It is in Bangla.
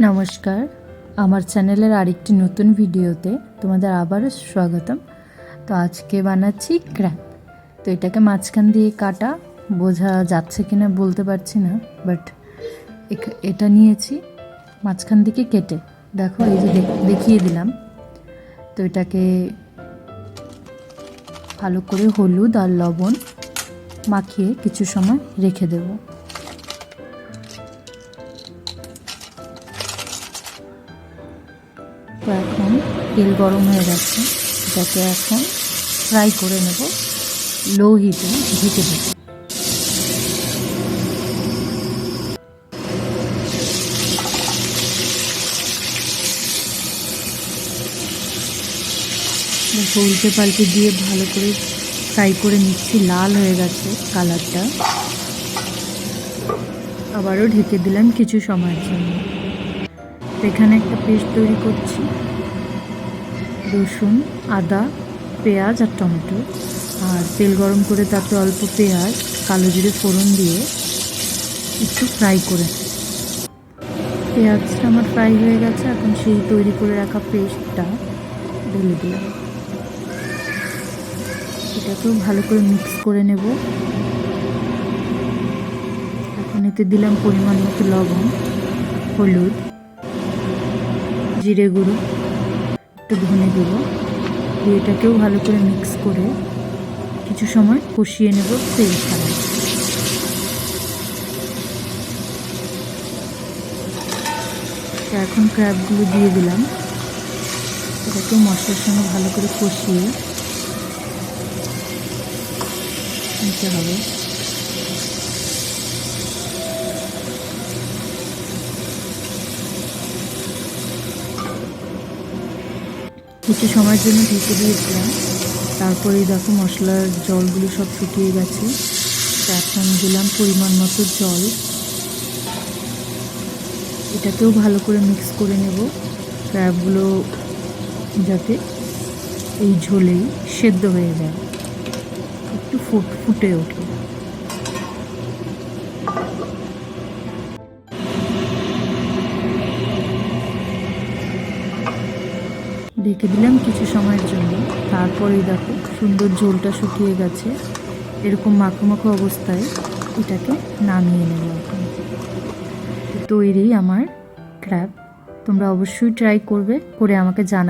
নমস্কার। আমার চ্যানেলের আরেকটি নতুন ভিডিওতে তোমাদের আবারও স্বাগতম। তো আজকে বানাচ্ছি ক্র্যাপ তো এটাকে মাঝখান দিয়ে কাটা, বোঝা যাচ্ছে কি না বলতে পারছি না, বাট এটা নিয়েছি, মাঝখান দিকে কেটে। দেখো, এই যে দেখ- দেখিয়ে দিলাম। তো এটাকে ভালো করে হলুদ আর লবণ মাখিয়ে কিছু সময় রেখে দেবো। তো এখন তেল গরম হয়ে গেছে, এটাকে এখন ফ্রাই করে নেব লো হিটে ঢেকে দেব উল্টে পাল্টে দিয়ে ভালো করে ফ্রাই করে নিচ্ছি, লাল হয়ে গেছে কালারটা। আবারও ঢেকে দিলাম কিছু সময়ের জন্য। তো এখানে একটা পেস্ট তৈরি করছি। রসুন, আদা, পেঁয়াজ আর টমেটো। আর তেল গরম করে তাতে অল্প পেঁয়াজ, কালো জিরে ফোড়ন দিয়ে একটু ফ্রাই করে পেঁয়াজটা আমার ফ্রাই হয়ে গেছে, এখন সেই তৈরি করে রাখা পেস্টটা ঢেলে দিলাম। এটাকেও ভালো করে মিক্স করে নেব। এখন এতে দিলাম পরিমাণ মতো লবণ, হলুদ জিরে গুঁড়ো, একটু ধনে গুঁড়ো, দিয়ে এটাকেও ভালো করে মিক্স করে কিছু সময় কষিয়ে নেব তেল ছাড়া। এখন ক্র্যাবগুলো দিয়ে দিলাম। এটাকেও মশলার সঙ্গে ভালো করে কষিয়ে নিতে হবে। কিছু সময়ের জন্য ঢেকে দিয়েছিলাম। তারপরে দেখো মশলার জলগুলো সব শুকিয়ে গেছে। তো দিলাম পরিমাণ মতো জল। এটাকেও ভালো করে মিক্স করে নেব। ক্র্যাবগুলো যাতে এই ঝোলেই সেদ্ধ হয়ে যায়। একটু ফুট ফুটে ওঠে। ঢেকে দিলাম কিছু সময়ের জন্য। তারপরেই দেখো, সুন্দর ঝোলটা শুকিয়ে গেছে। এরকম মাখো মাখো অবস্থায় এটাকে নামিয়ে নেব এখন। তৈরি আমার ক্র্যাব। তোমরা অবশ্যই ট্রাই করবে, করে আমাকে জানা